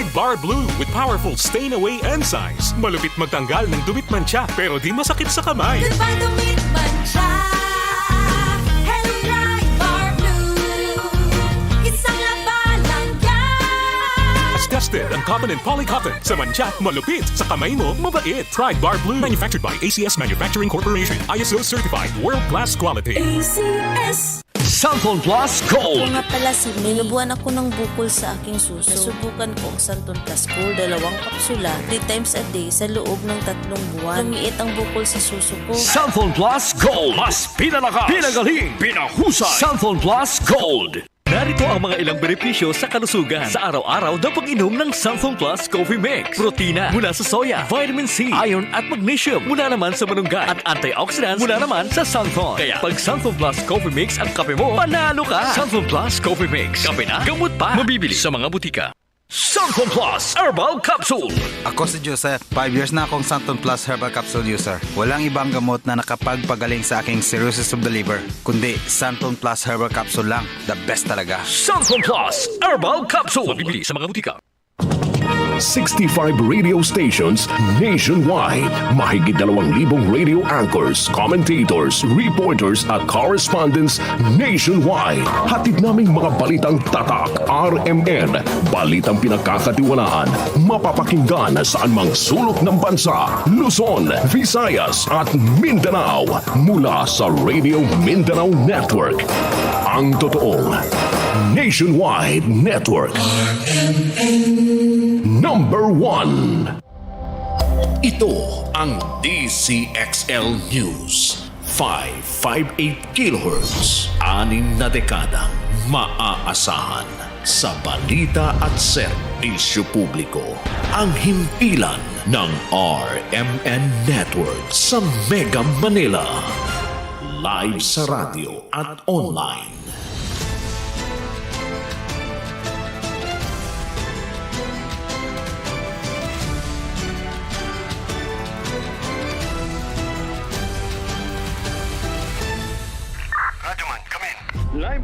Pride Bar Blue with powerful stain-away enzymes. Malupit magtanggal ng dumit mancha pero di masakit sa kamay. Goodbye, Dumit Mancha. Hello, Blue. Isang labalang yan. As tested ang cotton and polycotton. Sa mancha, malupit. Sa kamay mo, mabait. Pride Bar Blue. Manufactured by ACS Manufacturing Corporation. ISO certified. World-class quality. ACS. Santon Plus Ako Gold. nga pala si Nilubuan ako ng bukol sa aking suso. Nasubukan ko ang Santon Plus Gold, dalawang kapsula, 3 times a day sa loob ng tatlong buwan. Lumiit ang bukol sa suso ko. Santon Plus Gold. Mas pinalakas, pinagaling, pinahusay. Santon Plus Gold. Narito ang mga ilang benepisyo sa kalusugan sa araw-araw na pag-inom ng Santhon Plus Coffee Mix. Protina mula sa soya, vitamin C, iron at magnesium mula naman sa manunggat at antioxidants mula naman sa Santhon. Kaya pag Santhon Plus Coffee Mix ang kape mo, panalo ka! Santhon Plus Coffee Mix. Kape na, gamot pa. Mabibili sa mga butika. Santhon Plus Herbal Capsule. Ako si Joseph. 5 years na akong Santon Plus Herbal Capsule user. Walang ibang gamot na nakapagpagaling sa aking cirrhosis of the liver, kundi Santon Plus Herbal Capsule lang. The best talaga. Santhon Plus Herbal Capsule. Mabibili sa mga butika. 65 radio stations nationwide. Mahigit 2,000 radio anchors, commentators, reporters at correspondents nationwide. Hatid naming mga balitang tatak, RMN, balitang pinagkakatiwalaan, mapapakinggan saan mang sulok ng bansa, Luzon, Visayas at Mindanao mula sa Radio Mindanao Network. Ang totoong Nationwide Network. Number one. Ito ang DCXL News. 558 kHz. Anim na dekadang maaasahan sa balita at serbisyo publiko. Ang himpilan ng RMN Network sa Mega Manila. Live sa radio at online.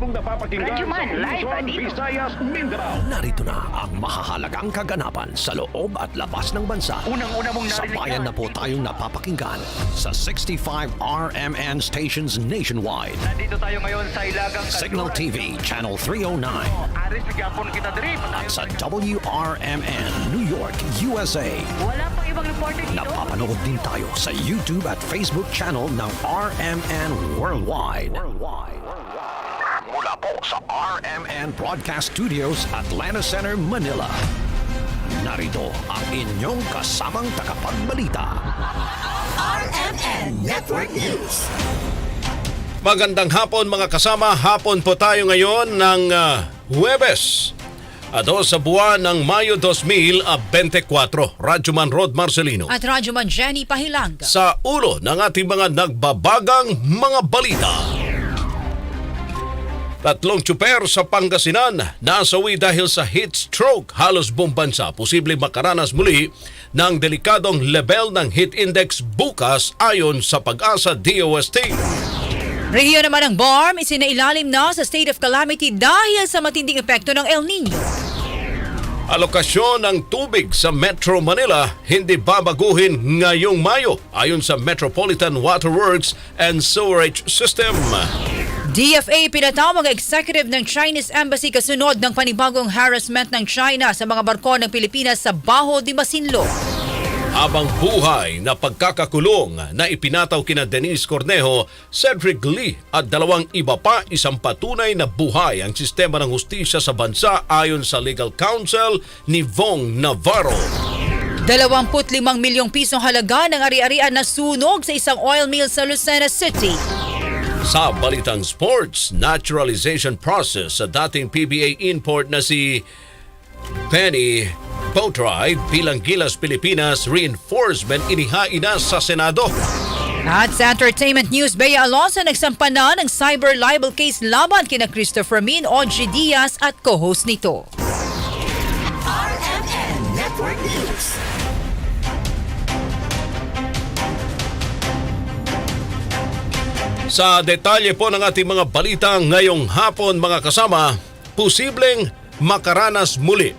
Pong napapakinggan sa live Luzon, dito. Visayas, Mindanao. Narito na ang mahahalagang kaganapan sa loob at labas ng bansa. Unang-una mong narinig Sabayan yan. na po tayong napapakinggan sa 65 RMN stations nationwide. Nandito tayo ngayon sa Ilagang Signal TV Channel 309 Aris Gapon kita diri. at sa WRMN New York, USA. Wala pang ibang reporter dito. Napapanood din tayo sa YouTube at Facebook channel ng RMN Worldwide. Mula po sa RMN Broadcast Studios, Atlanta Center, Manila. Narito ang inyong kasamang tagapagbalita. RMN Network News. Magandang hapon mga kasama. Hapon po tayo ngayon ng ah, Huwebes. Ado sa buwan ng Mayo 2024. Radyoman Rod Marcelino. At Radyoman Jenny Pahilang. Sa ulo ng ating mga nagbabagang mga balita. Tatlong tsuper sa Pangasinan nasawi dahil sa heat stroke. Halos buong bansa posible makaranas muli ng delikadong level ng heat index bukas ayon sa pag-asa DOST. Rehiyon naman ng BARM isinailalim na sa state of calamity dahil sa matinding epekto ng El Nino. Alokasyon ng tubig sa Metro Manila hindi babaguhin ngayong Mayo ayon sa Metropolitan Water Works and Sewerage System. DFA pinatawag executive ng Chinese Embassy kasunod ng panibagong harassment ng China sa mga barko ng Pilipinas sa Baho de Masinloc. Habang buhay na pagkakakulong na ipinataw kina Denise Cornejo, Cedric Lee at dalawang iba pa isang patunay na buhay ang sistema ng hustisya sa bansa ayon sa legal counsel ni Vong Navarro. 25 milyong pisong halaga ng ari-arian na sunog sa isang oil mill sa Lucena City. Sa balitang sports, naturalization process sa dating PBA import na si Penny Boatwright bilang Gilas Pilipinas reinforcement inihain na sa Senado. At sa entertainment news, Bea Alonso nagsampa na ng cyber libel case laban kina Christopher Min, Audrey Diaz at co-host nito. Sa detalye po ng ating mga balita ngayong hapon mga kasama, posibleng makaranas muli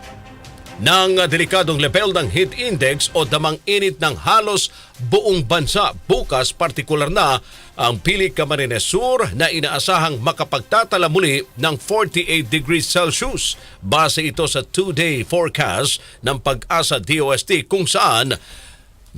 ng delikadong level ng heat index o damang init ng halos buong bansa. Bukas, partikular na ang Pili Camarines Sur na inaasahang makapagtatala muli ng 48 degrees Celsius. Base ito sa two-day forecast ng pag-asa DOST kung saan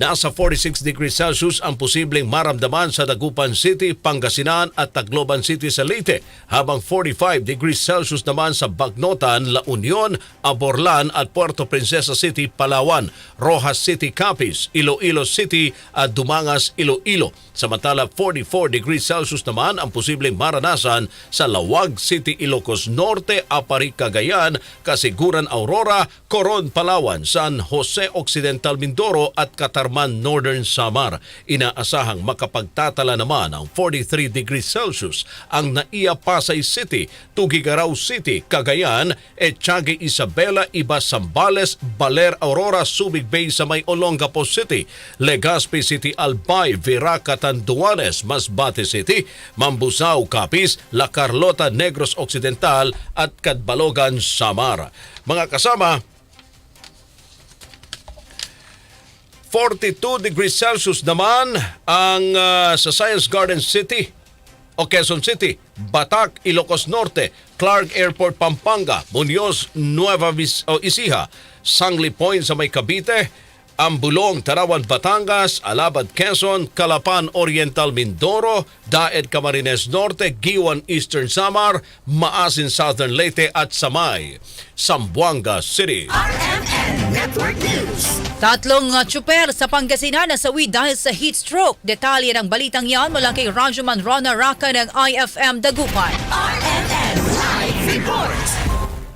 Nasa 46 degrees Celsius ang posibleng maramdaman sa Dagupan City, Pangasinan at Tacloban City sa Leyte, habang 45 degrees Celsius naman sa Bagnotan, La Union, Aborlan at Puerto Princesa City, Palawan, Rojas City, Capiz, Iloilo City at Dumangas, Iloilo. Samantala 44 degrees Celsius naman ang posibleng maranasan sa Lawag City, Ilocos Norte, Apari, Cagayan, Kasiguran, Aurora, Coron, Palawan, San Jose Occidental, Mindoro at Katarman, Northern Samar. Inaasahang makapagtatala naman ang 43 degrees Celsius ang Naiya Pasay City, Tugigaraw City, Cagayan, Echage Isabela, Iba Sambales, Baler, Aurora, Subic Bay sa may Olongapo City, Legazpi City, Albay, Viraca, Tanduanes, Masbate City, Mambusao, Capiz, La Carlota, Negros Occidental at Kadbalogan, Samar. Mga kasama, 42 degrees Celsius naman ang ah, sa Science Garden City o Quezon City, Batak, Ilocos Norte, Clark Airport, Pampanga, Muñoz, Nueva Ecija, Sangli Point sa may Cavite, Ambulong, Tarawan, Batangas, Alabad, Quezon, Calapan, Oriental, Mindoro, Daed, Camarines Norte, Giwan, Eastern Samar, Maasin, Southern Leyte at Samay, Sambuanga City. RMN Network News. Tatlong uh, tsuper sa Pangasinan na sawi dahil sa heat stroke. Detalye ng balitang yan mula kay Rajuman Rona Raka ng IFM Dagupan. RMN Live Report.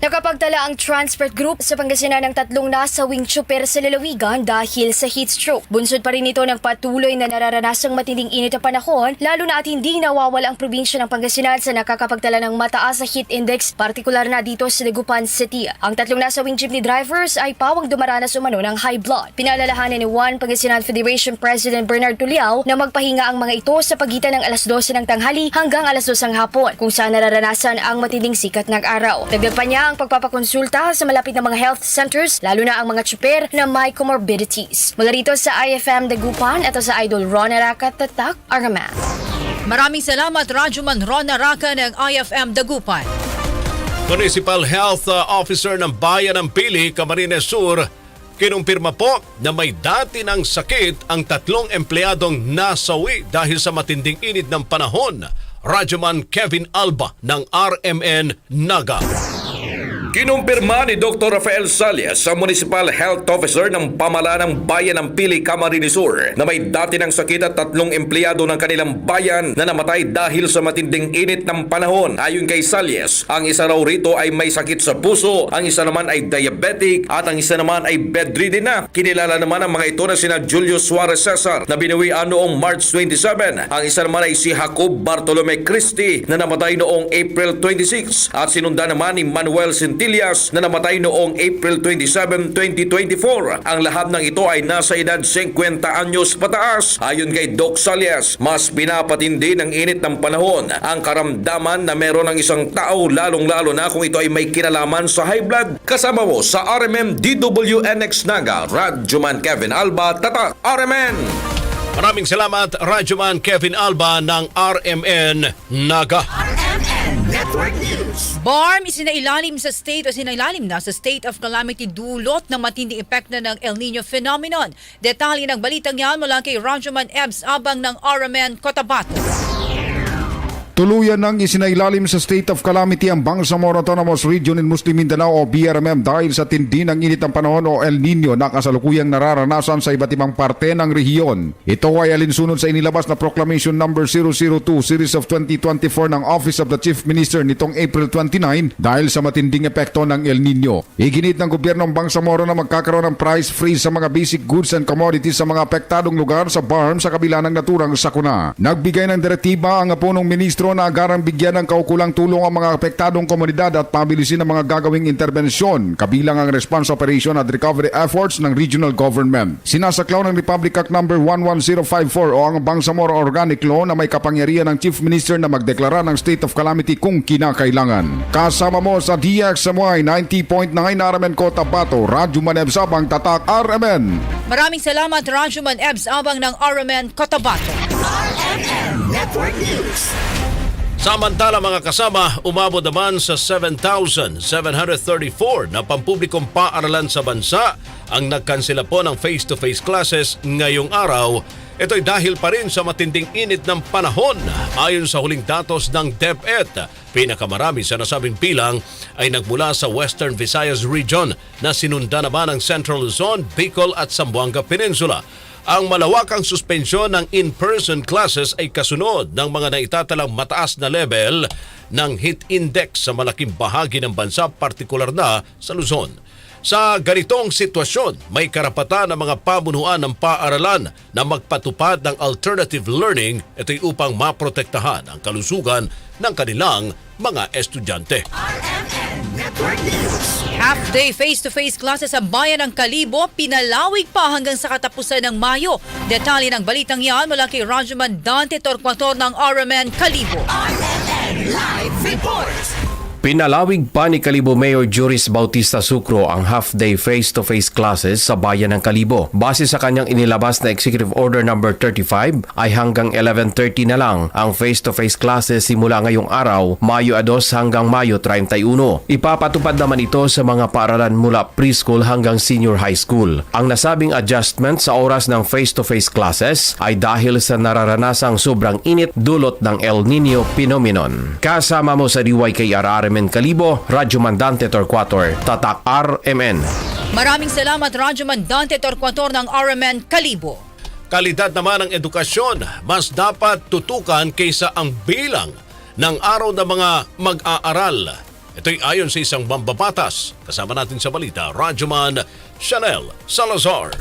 Nakapagtala ang Transport Group sa Pangasinan ng tatlong nasawing tsuper sa lalawigan dahil sa heat stroke. Bunsod pa rin ito ng patuloy na nararanasang matinding init na panahon, lalo na at hindi nawawala ang probinsya ng Pangasinan sa nakakapagtala ng mataas na heat index, partikular na dito sa Dagupan City. Ang tatlong nasawing jeepney drivers ay pawang dumaranas umano ng high blood. Pinalalahanan ni One Pangasinan Federation President Bernard Tuliao na magpahinga ang mga ito sa pagitan ng alas 12 ng tanghali hanggang alas 2 ng hapon, kung saan nararanasan ang matinding sikat ng araw. Dagdag pa niya ang pagpapakonsulta sa malapit na mga health centers, lalo na ang mga tsuper na may comorbidities. Mula rito sa IFM Dagupan, ito sa Idol Ron Arakat Tatak Argaman. Maraming salamat Rajuman Rona Raka ng IFM Dagupan. Municipal Health uh, Officer ng Bayan ng Pili, Camarines Sur, kinumpirma po na may dati ng sakit ang tatlong empleyadong nasawi dahil sa matinding init ng panahon. Radyoman Kevin Alba ng RMN Naga. Kinumpirma ni Dr. Rafael Salias sa Municipal Health Officer ng Pamalaan ng Bayan ng Pili, Camarines Sur na may dati ng sakit at tatlong empleyado ng kanilang bayan na namatay dahil sa matinding init ng panahon. Ayon kay Salias, ang isa raw rito ay may sakit sa puso, ang isa naman ay diabetic at ang isa naman ay bedridden na. Kinilala naman ang mga ito na sina Julio Suarez Cesar na binawian noong March 27. Ang isa naman ay si Jacob Bartolome Christie na namatay noong April 26 at sinundan naman ni Manuel Centillas na namatay noong April 27, 2024. Ang lahat ng ito ay nasa edad 50 anyos pataas. Ayon kay Doc Salias, mas pinapatindi ng init ng panahon ang karamdaman na meron ng isang tao lalong-lalo na kung ito ay may kinalaman sa high blood. Kasama mo sa RMM DWNX Naga, Radyoman Kevin Alba, Tatak, RMN! Maraming salamat Radyoman Kevin Alba ng RMN Naga. RMN Network News. BARM isinailalim sa state o sinailalim na sa state of calamity dulot ng matinding epekto ng El Nino phenomenon. Detalye ng balitang yan mula kay Rajuman Ebs Abang ng RMN Cotabato. Tuluyan nang isinailalim sa state of calamity ang Bangsamoro Autonomous Region in Muslim Mindanao o BRMM dahil sa tindi ng init ng panahon o El Nino na kasalukuyang nararanasan sa iba't ibang parte ng rehiyon. Ito ay alinsunod sa inilabas na Proclamation Number 002 Series of 2024 ng Office of the Chief Minister nitong April 29 dahil sa matinding epekto ng El Nino. Iginit ng gobyernong Bangsamoro na magkakaroon ng price freeze sa mga basic goods and commodities sa mga apektadong lugar sa BARM sa kabila ng naturang sakuna. Nagbigay ng direktiba ang punong ministro metro na agarang bigyan ng kaukulang tulong ang mga apektadong komunidad at pabilisin ang mga gagawing interbensyon kabilang ang response operation at recovery efforts ng regional government. Sinasaklaw ng Republic Act No. 11054 o ang Bangsamoro Organic Law na may kapangyarihan ng Chief Minister na magdeklara ng state of calamity kung kinakailangan. Kasama mo sa DXMY 90.9 RMN Kota Bato, Radyo Maneb Sabang Tatak RMN. Maraming salamat Rajuman Ebs Abang ng RMN Cotabato. RMN Network News. Samantala mga kasama, umabot naman sa 7,734 na pampublikong paaralan sa bansa ang nagkansela po ng face-to-face classes ngayong araw. Ito'y dahil pa rin sa matinding init ng panahon. Ayon sa huling datos ng DepEd, pinakamarami sa nasabing bilang ay nagmula sa Western Visayas Region na sinunda naman ng Central Luzon, Bicol at Zamboanga Peninsula. Ang malawakang suspensyon ng in-person classes ay kasunod ng mga naitatalang mataas na level ng heat index sa malaking bahagi ng bansa, partikular na sa Luzon. Sa ganitong sitwasyon, may karapatan ng mga pamunuan ng paaralan na magpatupad ng alternative learning ito'y upang maprotektahan ang kalusugan ng kanilang mga estudyante. Half-day face-to-face classes sa bayan ng Kalibo, pinalawig pa hanggang sa katapusan ng Mayo. Detalye ng balitang yan mula kay Rajuman Dante Torquator ng RMN Kalibo. RMN Live Report. Pinalawig pa ni Kalibo Mayor Juris Bautista Sucro ang half-day face-to-face classes sa bayan ng Kalibo. Base sa kanyang inilabas na Executive Order No. 35 ay hanggang 11.30 na lang ang face-to-face classes simula ngayong araw, Mayo 2 hanggang Mayo 31. Ipapatupad naman ito sa mga paaralan mula preschool hanggang senior high school. Ang nasabing adjustment sa oras ng face-to-face classes ay dahil sa nararanasang sobrang init dulot ng El Nino phenomenon. Kasama mo sa DYKR RMN Kalibo, Radyo Mandante Torquator, Tatak RMN. Maraming salamat Rajuman Dante Torquator ng RMN Kalibo. Kalidad naman ng edukasyon, mas dapat tutukan kaysa ang bilang ng araw ng mga mag-aaral. Ito'y ayon sa isang mambabatas. Kasama natin sa balita, Rajuman Chanel Salazar.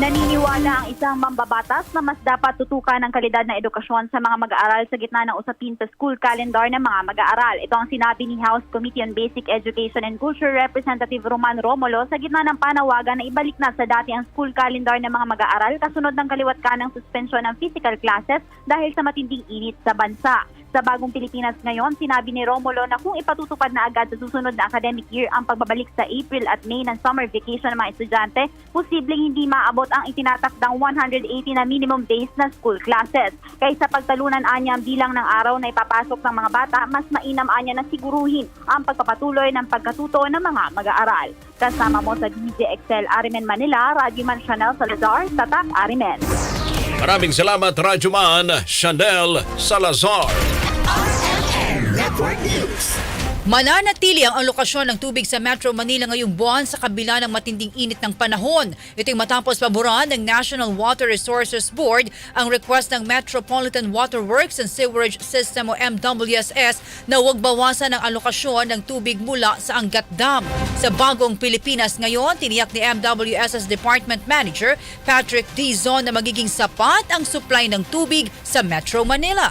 Naniniwala ang isang mambabatas na mas dapat tutukan ang kalidad ng edukasyon sa mga mag-aaral sa gitna ng usapin sa school calendar ng mga mag-aaral. Ito ang sinabi ni House Committee on Basic Education and Culture Representative Roman Romulo sa gitna ng panawagan na ibalik na sa dati ang school calendar ng mga mag-aaral kasunod ng kaliwat ka ng suspensyon ng physical classes dahil sa matinding init sa bansa. Sa bagong Pilipinas ngayon, sinabi ni Romulo na kung ipatutupad na agad sa susunod na academic year ang pagbabalik sa April at May ng summer vacation ng mga estudyante, posibleng hindi maabot ang itinatakdang 180 na minimum days na school classes. Kaysa pagtalunan anya ang bilang ng araw na ipapasok ng mga bata, mas mainam anya na siguruhin ang pagpapatuloy ng pagkatuto ng mga mag-aaral. Kasama mo sa DJ Excel Arimen Manila, Radyo Man Chanel Salazar, Tatak Arimen. Maraming salamat, Rajuman Chanel Salazar. RMN Network News. Mananatili ang alokasyon ng tubig sa Metro Manila ngayong buwan sa kabila ng matinding init ng panahon. Ito'y matapos paboran ng National Water Resources Board ang request ng Metropolitan Water Works and Sewerage System o MWSS na huwag bawasan ang alokasyon ng tubig mula sa Angat Dam. Sa bagong Pilipinas ngayon, tiniyak ni MWSS Department Manager Patrick Dizon na magiging sapat ang supply ng tubig sa Metro Manila.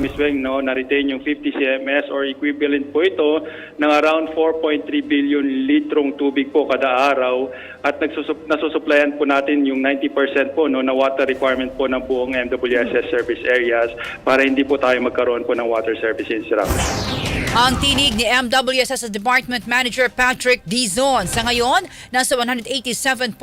Ms. Weng, no, na-retain yung 50 CMS or equivalent po ito ng around 4.3 billion litrong tubig po kada araw at nagsusup- nasusuplayan po natin yung 90% po no, na water requirement po ng buong MWSS service areas para hindi po tayo magkaroon po ng water service interruption. Ang tinig ni MWSS Department Manager Patrick Dizon. Sa ngayon, nasa 187.12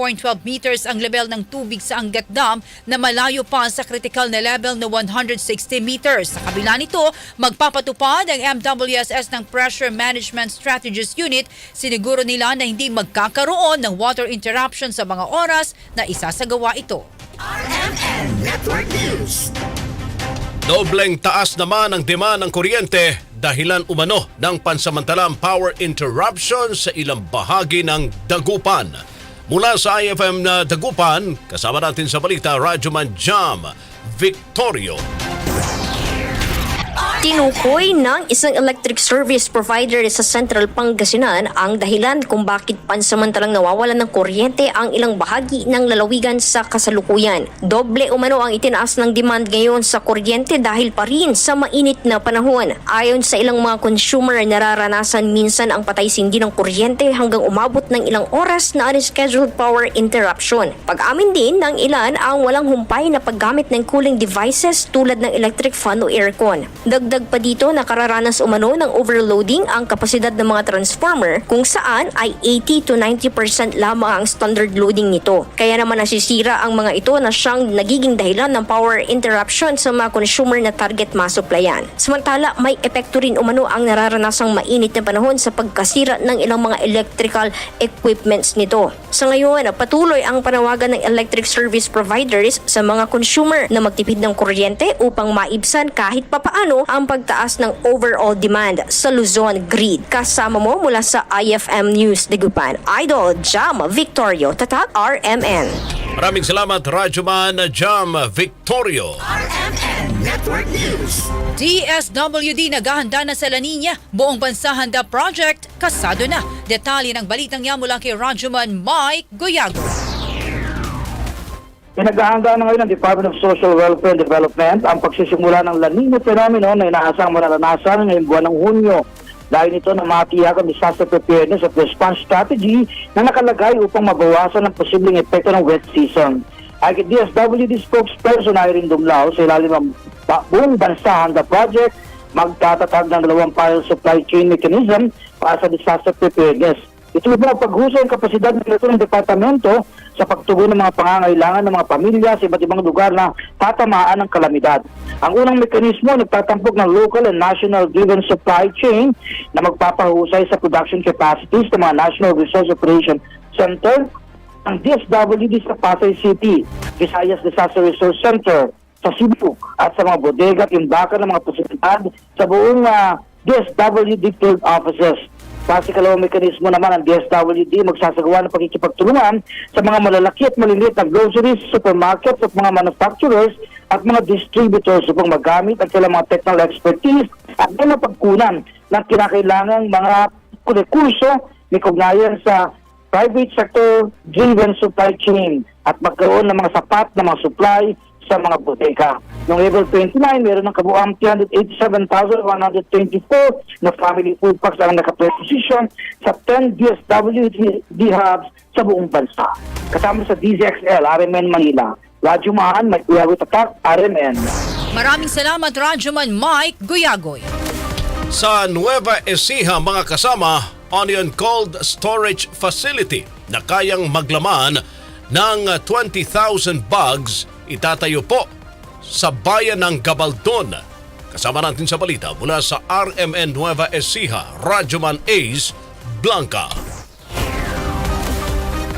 meters ang level ng tubig sa Angat Dam na malayo pa sa critical na level na 160 meters. Kabila nito, magpapatupad ang MWSS ng Pressure Management Strategies Unit. Siniguro nila na hindi magkakaroon ng water interruption sa mga oras na isasagawa ito. RMN Network News. Dobleng taas naman ang demand ng kuryente dahilan umano ng pansamantalang power interruption sa ilang bahagi ng Dagupan. Mula sa IFM na Dagupan, kasama natin sa balita, Radyoman Jam Victorio. Tinukoy ng isang electric service provider sa Central Pangasinan ang dahilan kung bakit pansamantalang nawawalan ng kuryente ang ilang bahagi ng lalawigan sa kasalukuyan. Doble umano ang itinaas ng demand ngayon sa kuryente dahil pa rin sa mainit na panahon. Ayon sa ilang mga consumer, nararanasan minsan ang patay sindi ng kuryente hanggang umabot ng ilang oras na unscheduled power interruption. Pag-amin din ng ilan ang walang humpay na paggamit ng cooling devices tulad ng electric fan o aircon. Dagdag pa dito nakararanas umano ng overloading ang kapasidad ng mga transformer kung saan ay 80 to 90% lamang ang standard loading nito. Kaya naman nasisira ang mga ito na siyang nagiging dahilan ng power interruption sa mga consumer na target masuplayan. Samantala may epekto rin umano ang nararanasang mainit na panahon sa pagkasira ng ilang mga electrical equipments nito. Sa ngayon, patuloy ang panawagan ng electric service providers sa mga consumer na magtipid ng kuryente upang maibsan kahit papaano ang pagtaas ng overall demand sa Luzon grid. Kasama mo mula sa IFM News Dagupan, Idol Jam Victorio, Tatak RMN. Maraming salamat, Radyoman Jam Victorio. Network News. DSWD naghahanda na sa La Nina. Buong bansa handa project, kasado na. Detalye ng balitang yan mula kay Radyoman Mike Goyago. Pinaghahanda na ngayon ng Department of Social Welfare and Development ang pagsisimula ng La Nina phenomenon na inaasang mararanasan ngayong buwan ng Hunyo. Dahil ito na matiyak ang disaster preparedness at response strategy na nakalagay upang mabawasan ang posibleng epekto ng wet season. Ay DSWD spokesperson Irene Dumlao sa ilalim ng ba- buong bansa handa project, magtatatag ng dalawang parallel supply chain mechanism para sa disaster preparedness. Ito ang paghusay ng kapasidad ng ng departamento sa pagtugon ng mga pangangailangan ng mga pamilya sa iba't ibang lugar na tatamaan ng kalamidad. Ang unang mekanismo nagtatampok ng local and national driven supply chain na magpapahusay sa production capacities ng mga National Resource Operation Center ang DSWD sa Pasay City, Visayas Disaster Resource Center sa Cebu at sa mga bodega at imbakan ng mga posibilidad sa buong uh, DSWD field offices. Sa ikalawang mekanismo naman ang DSWD magsasagawa ng pagkikipagtulungan sa mga malalaki at maliliit na groceries, supermarkets at mga manufacturers at mga distributors upang magamit ang kailang mga technical expertise at din pagkunan ng kinakailangang mga kurso ni kugnayan sa private sector driven supply chain at magkaroon ng mga sapat na mga supply sa mga boteka. Noong April 29, meron ng kabuang 387,124 na family food packs ang nakapreposition sa 10 DSWD hubs sa buong bansa. Kasama sa DZXL, RMN Manila. Radyo Mahan, may Kuyago Tatak, RMN. Maraming salamat Radyoman Mike Goyagoy. Sa Nueva Ecija mga kasama, Onion Cold Storage Facility na kayang maglaman ng 20,000 bags itatayo po sa bayan ng Gabaldon. Kasama natin sa balita mula sa RMN Nueva Ecija, Radyoman Ace Blanca.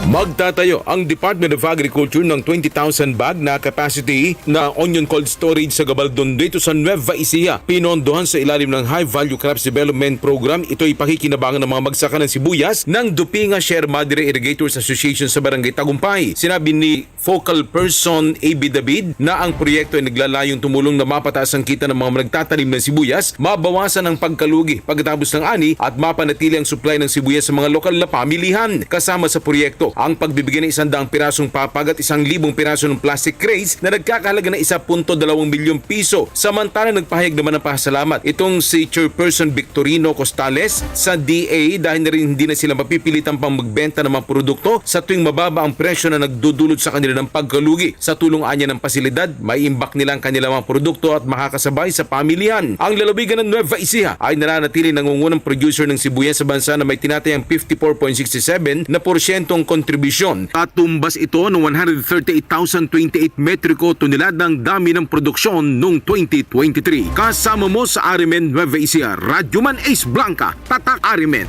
Magtatayo ang Department of Agriculture ng 20,000 bag na capacity na onion cold storage sa Gabaldon dito sa Nueva Ecija. Pinondohan sa ilalim ng High Value Crops Development Program, ito ay pakikinabangan ng mga magsaka ng sibuyas ng Dupinga Share Madre Irrigators Association sa Barangay Tagumpay. Sinabi ni Focal Person AB David na ang proyekto ay naglalayong tumulong na mapataas ang kita ng mga nagtatanim ng sibuyas, mabawasan ang pagkalugi pagkatapos ng ani at mapanatili ang supply ng sibuyas sa mga lokal na pamilihan. Kasama sa proyekto ang pagbibigay ng isang daang pirasong papag at isang libong piraso ng plastic crates na nagkakahalaga ng 1.2 bilyong piso. Samantala nagpahayag naman ng pasalamat itong si Chairperson Victorino Costales sa DA dahil na rin hindi na sila mapipilitan pang magbenta ng mga produkto sa tuwing mababa ang presyo na nagdudulot sa kanila ng pagkalugi. Sa tulong anya ng pasilidad, may imbak nila ang kanilang mga produkto at makakasabay sa pamilihan. Ang lalawigan ng Nueva Ecija ay nananatili nangungunang producer ng sibuyas sa bansa na may tinatayang 54.67 na porsyentong kontribusyon. At tumbas ito ng 138,028 metriko toneladang dami ng produksyon noong 2023. Kasama mo sa Arimen Nueva Ecija, Radyoman Ace Blanca, Tatak Arimen.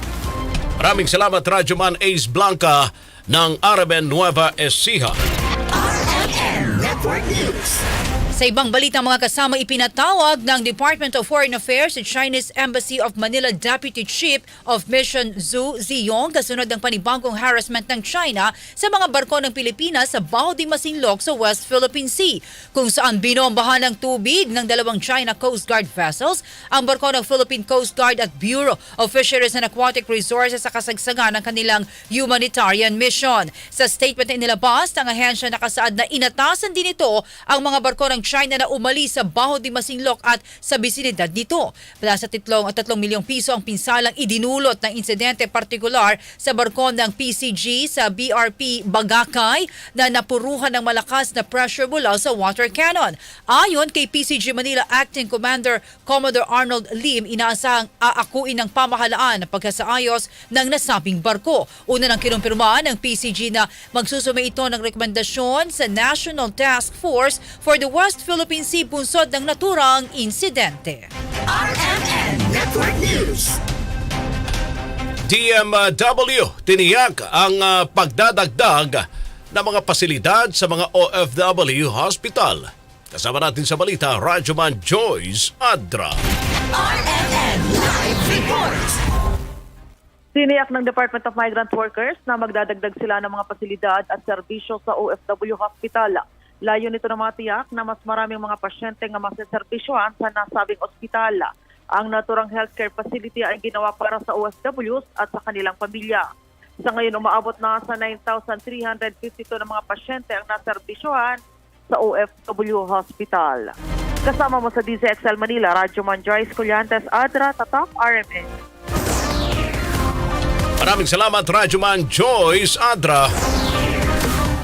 Maraming salamat Radyoman Ace Blanca ng RMN Nueva Ecija. RMN Network News. Sa ibang balita mga kasama ipinatawag ng Department of Foreign Affairs sa Chinese Embassy of Manila Deputy Chief of Mission Zhu Ziyong kasunod ng panibagong harassment ng China sa mga barko ng Pilipinas sa Baho de Masinloc sa West Philippine Sea kung saan binombahan ng tubig ng dalawang China Coast Guard vessels ang barko ng Philippine Coast Guard at Bureau of Fisheries and Aquatic Resources sa kasagsagan ng kanilang humanitarian mission. Sa statement na inilabas ng ahensya nakasaad na inatasan din ito ang mga barko ng China na umalis sa Baho de Masinloc at sa bisinidad nito. Mula sa titlong at tatlong milyong piso ang pinsalang idinulot ng insidente partikular sa barko ng PCG sa BRP Bagakay na napuruhan ng malakas na pressure mula sa water cannon. Ayon kay PCG Manila Acting Commander Commodore Arnold Lim, inaasahang aakuin ng pamahalaan pagkasaayos ng nasabing barko. Una nang kinumpirma ng PCG na magsusumay ito ng rekomendasyon sa National Task Force for the West Philippine Sea bunsod ng naturang insidente. RMN Network News. DMW tiniyak ang ah, pagdadagdag ng mga pasilidad sa mga OFW hospital. Kasama natin sa balita, Radyoman Joyce Adra. RMN Live Report. Siniyak ng Department of Migrant Workers na magdadagdag sila ng mga pasilidad at serbisyo sa OFW Hospital. Layo nito na mga tiyak na mas maraming mga pasyente nga masaserbisyohan sa nasabing ospital. Ang naturang healthcare facility ay ginawa para sa OFWs at sa kanilang pamilya. Sa ngayon, umaabot na sa 9,352 na mga pasyente ang naserbisyohan sa OFW Hospital. Kasama mo sa DZXL Manila, Radyo Man Joyce Adra, Tatak, RMN. Maraming salamat, Radyoman Joyce Adra.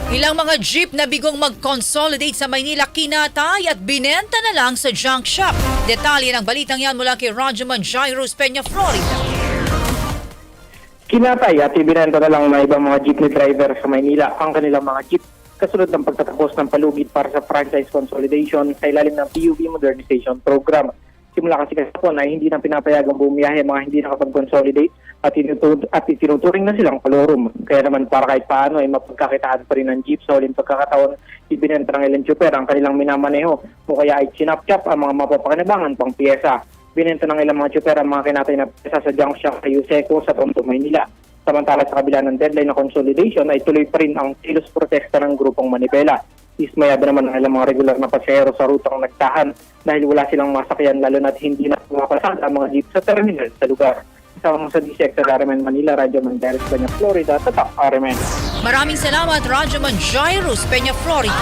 Ilang mga jeep na bigong mag-consolidate sa Maynila kinatay at binenta na lang sa junk shop. Detalye ng balitang yan mula kay Rajaman Jairus Peña, Florida. Kinatay at ibinenta na lang ng ibang mga jeepney driver sa Maynila ang kanilang mga jeep kasunod ng pagtatapos ng palugit para sa franchise consolidation sa ilalim ng PUB Modernization Program. Simula kasi kahapon ay hindi na pinapayagang bumiyahe mga hindi nakapag-consolidate at, tinutu- at itinuturing na silang palorum. Kaya naman para kahit paano ay mapagkakitaan pa rin ng jeep sa uling pagkakataon ibinenta ng ilang super ang kanilang minamaneho o kaya ay chinap-chap ang mga mapapakinabangan pang piyesa. Binenta ng ilang mga super ang mga kinatay na piyesa sa sa Yuseco sa Tondo, Maynila. Samantala sa kabila ng deadline na consolidation ay tuloy pa rin ang kilos protesta ng grupong Manibela. Ismayado naman ang ilang mga regular na pasahero sa rutang nagtahan dahil wala silang masakyan lalo na't hindi na pumapasad ang mga jeep sa terminal sa lugar. Kasama mo sa DCX sa RMN Manila, Radyo Mandaris, Kanya, Florida, Tatak, RMN. Maraming salamat Rajaman Jairus Peña, Florida.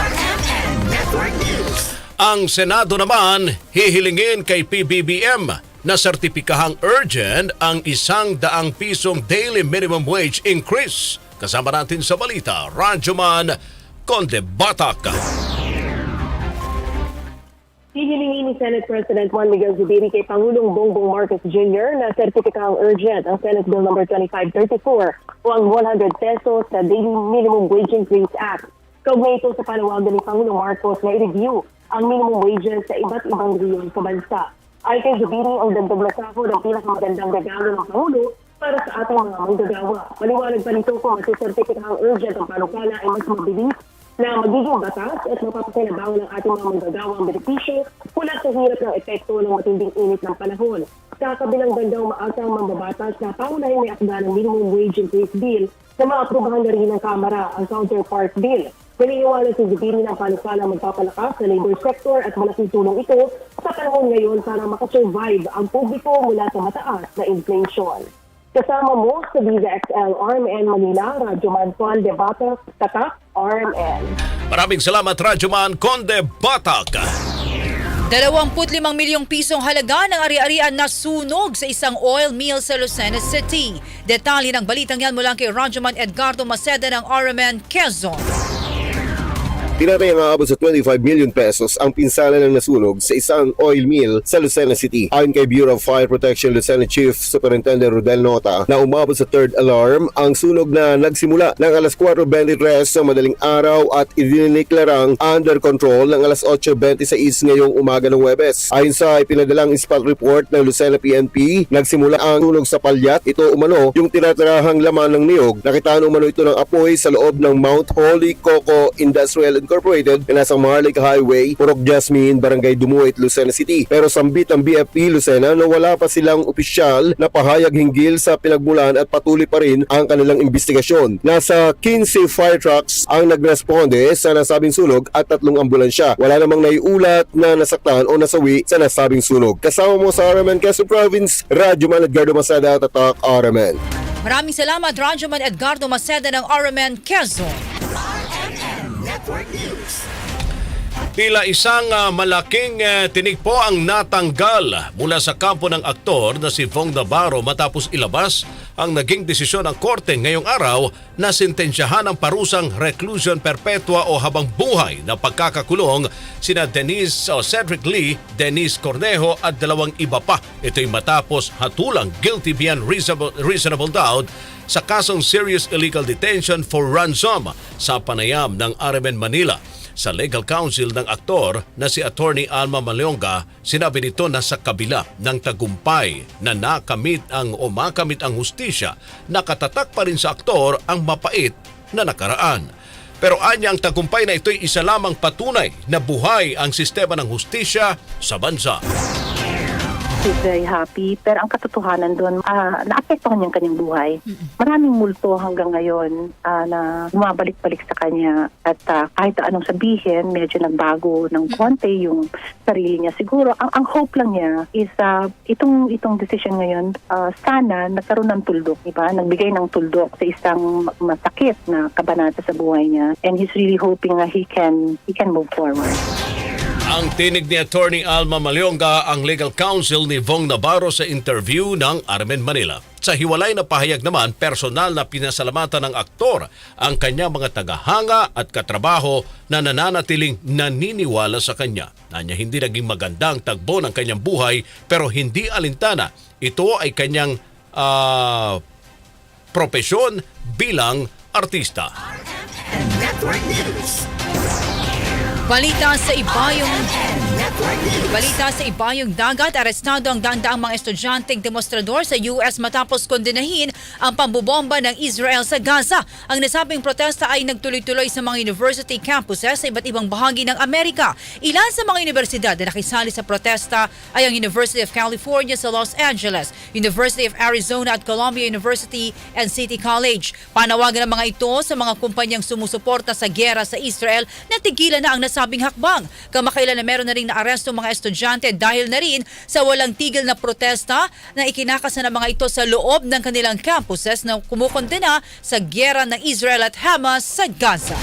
Network News. Ang Senado naman hihilingin kay PBBM na sertipikahang urgent ang isang daang pisong daily minimum wage increase. Kasama natin sa balita, Radyoman Conde Batak. Hihilingin ni Senate President Juan Miguel Zubiri kay Pangulong Bongbong Marcos Jr. na sertipikahang urgent ang Senate Bill No. 2534 o ang 100 pesos sa Daily Minimum Wage Increase Act. Kaugnay ito sa panawagan ni Pangulong Marcos na i-review ang minimum wages sa iba't ibang rehiyon sa bansa. Ay kay Zubiri ang dagdag na ang pinakamagandang regalo ng Pangulo para sa ating mga manggagawa. Maliwanag pa nito kung ang sertipikahang urgent ang panukala ay mas mabilis na magiging batas at mapapakinabangan ng ating mga manggagawang benepisyo mula sa hirap ng epekto ng matinding init ng panahon. Sa kabilang bandang maasang mambabatas na paunahin may akda ng minimum wage increase bill na maaprubahan na rin ng Kamara ang counterpart bill. Naniniwala si Zubiri ng panukalang magpapalakas sa labor sector at malaking tulong ito sa panahon ngayon para makasurvive ang publiko mula sa mataas na inflation. Kasama mo sa Visa XL RMN Manila, Radyo Mantuan Debata, Tatak, RMN. Maraming salamat, Radyoman Conde Batak. 25 milyong pisong halaga ng ari-arian na sunog sa isang oil mill sa Lucena City. Detalye ng balitang yan mula kay Rajaman Edgardo Maceda ng RMN Quezon. Tinatayang aabot sa 25 million pesos ang pinsala ng nasunog sa isang oil mill sa Lucena City. Ayon kay Bureau of Fire Protection Lucena Chief Superintendent Rodel Nota na umabot sa third alarm ang sunog na nagsimula ng alas 4.23 sa madaling araw at idiniklarang under control ng alas 8.26 ngayong umaga ng Webes. Ayon sa ipinadalang spot report ng Lucena PNP, nagsimula ang sunog sa palyat. Ito umano yung tinatirahang laman ng niyog. Nakitaan umano ito ng apoy sa loob ng Mount Holy Coco Industrial Incorporated na nasa Maharlika Highway, Purok Jasmine, Barangay Dumuit, Lucena City. Pero sambit ang BFP Lucena na wala pa silang opisyal na pahayag hinggil sa pinagmulan at patuloy pa rin ang kanilang investigasyon. Nasa 15 fire trucks ang nagresponde sa nasabing sunog at tatlong ambulansya. Wala namang naiulat na nasaktan o nasawi sa nasabing sunog. Kasama mo sa RMN Quezon Province, Radyo Man Edgardo Masada, Tatak RMN. Maraming salamat, Radyoman Edgardo Maceda ng RMN Quezon. Network News. Tila isang ah, malaking ah, tinig po ang natanggal mula sa kampo ng aktor na si Vong Navarro matapos ilabas ang naging desisyon ng korte ngayong araw na sintensyahan ng parusang reclusion perpetua o habang buhay na pagkakakulong sina Denise o Cedric Lee, Denise Cornejo at dalawang iba pa. Ito'y matapos hatulang guilty beyond reasonable, reasonable doubt sa kasong serious illegal detention for ransom sa panayam ng RMN Manila. Sa legal counsel ng aktor na si Attorney Alma Malionga, sinabi nito na sa kabila ng tagumpay na nakamit ang o makamit ang hustisya, nakatatak pa rin sa aktor ang mapait na nakaraan. Pero anya ang tagumpay na ito'y isa lamang patunay na buhay ang sistema ng hustisya sa bansa. She's very happy. Pero ang katotohanan doon, ah, naapektuhan niyang kanyang buhay. Maraming multo hanggang ngayon ah, na bumabalik-balik sa kanya. At ah, kahit anong sabihin, medyo nagbago ng konti yung sarili niya. Siguro, ang, ang hope lang niya is ah, itong, itong decision ngayon, ah, sana nagkaroon ng tuldok, diba? Nagbigay ng tuldok sa isang ma- masakit na kabanata sa buhay niya. And he's really hoping na he can, he can move forward. Ang tinig ni Attorney Alma Malionga ang legal counsel ni Vong Navarro sa interview ng Armen Manila. Sa hiwalay na pahayag naman, personal na pinasalamatan ng aktor ang kanyang mga tagahanga at katrabaho na nananatiling naniniwala sa kanya. Nanya hindi naging maganda ang tagbo ng kanyang buhay pero hindi alintana. Ito ay kanyang ah, propesyon bilang artista. Network News. Balita sa ibayong Balita sa ibayong dagat, arestado ang dandaang mga estudyanteng demonstrador sa US matapos kondenahin ang pambubomba ng Israel sa Gaza. Ang nasabing protesta ay nagtuloy-tuloy sa mga university campuses sa iba't ibang bahagi ng Amerika. Ilan sa mga universidad na nakisali sa protesta ay ang University of California sa Los Angeles, University of Arizona at Columbia University and City College. Panawagan ng mga ito sa mga kumpanyang sumusuporta sa gyera sa Israel na tigilan na ang nasabing hakbang. Kamakailan na meron na rin naaresto mga estudyante dahil na rin sa walang tigil na protesta na ikinakasa ng mga ito sa loob ng kanilang campuses na kumukondena sa gyera ng Israel at Hamas sa Gaza.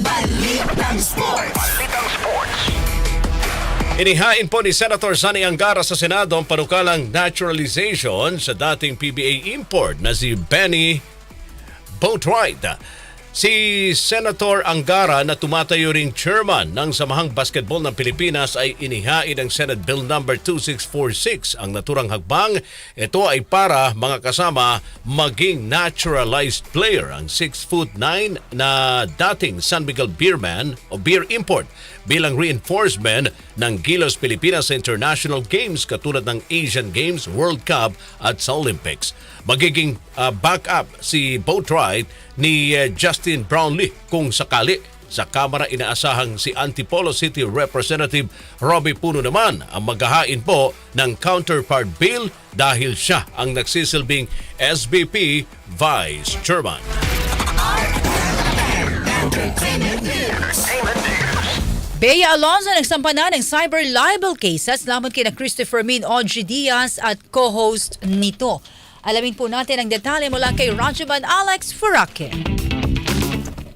Balitang. Inihain po ni Senator Sani Angara sa Senado ang panukalang naturalization sa dating PBA import na si Benny Boatwright. Si Senator Angara na tumatayo ring chairman ng Samahang Basketball ng Pilipinas ay inihain ng Senate Bill number 2646. Ang naturang hagbang, ito ay para mga kasama maging naturalized player. Ang 6 foot 9 na dating San Miguel Beerman o beer import bilang reinforcement ng Gilos Pilipinas International Games katulad ng Asian Games, World Cup at sa Olympics. Magiging uh, backup si Boatwright ni uh, Justin Brownlee kung sakali sa Kamara inaasahang si Antipolo City Representative Robbie Puno naman ang maghahain po ng counterpart bill dahil siya ang nagsisilbing SBP Vice Chairman. Entertainment News. Bea Alonzo nagsampa na ng cyber libel cases laban kina Christopher Min Oji Diaz at co-host nito. Alamin po natin ang detalye mula kay Rajaban Alex Furake.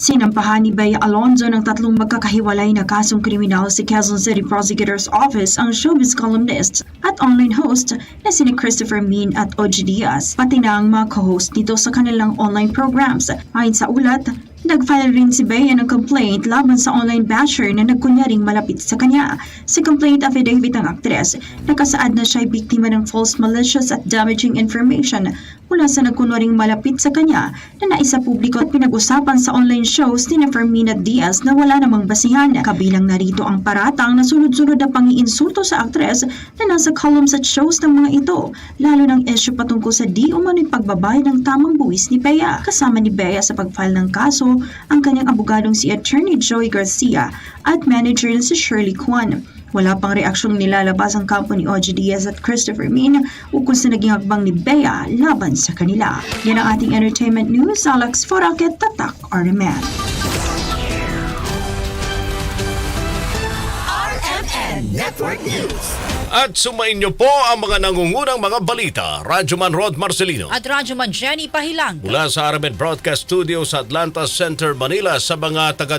Sinampahan ni Bea Alonzo ng tatlong magkakahiwalay na kasong kriminal si Quezon City Prosecutor's Office ang showbiz columnist at online host na sina Christopher Min at Oji Diaz, pati na ang mga co-host nito sa kanilang online programs. Ayon sa ulat, Nag-file rin si Bea ng complaint laban sa online basher na nagkunyaring malapit sa kanya. Sa complaint affidavit ng aktres, nakasaad na siya ay biktima ng false malicious at damaging information mula sa nagkunwaring malapit sa kanya na naisa publiko at pinag-usapan sa online shows ni na Fermina Diaz na wala namang basihan. Kabilang narito ang paratang na sunod-sunod na pangiinsulto sa aktres na nasa columns at shows ng mga ito, lalo ng issue patungkol sa di umano'y pagbabayad ng tamang buwis ni Bea. Kasama ni Bea sa pag-file ng kaso ang kanyang abogadong si Attorney Joey Garcia at manager na si Shirley Kwan. Wala pang reaksyong nilalabas ang kampo ni Oji Diaz at Christopher Min ukol sa naging hakbang ni Bea laban sa kanila. Yan ang ating entertainment news. Alex Foraket, Tatak, Arteman. RMN Network News. At sumain niyo po ang mga nangungunang mga balita. Radyoman Rod Marcelino. At Radyo Man Jenny Pahilang. Mula sa RMN Broadcast Studio sa Atlanta Center, Manila sa mga taga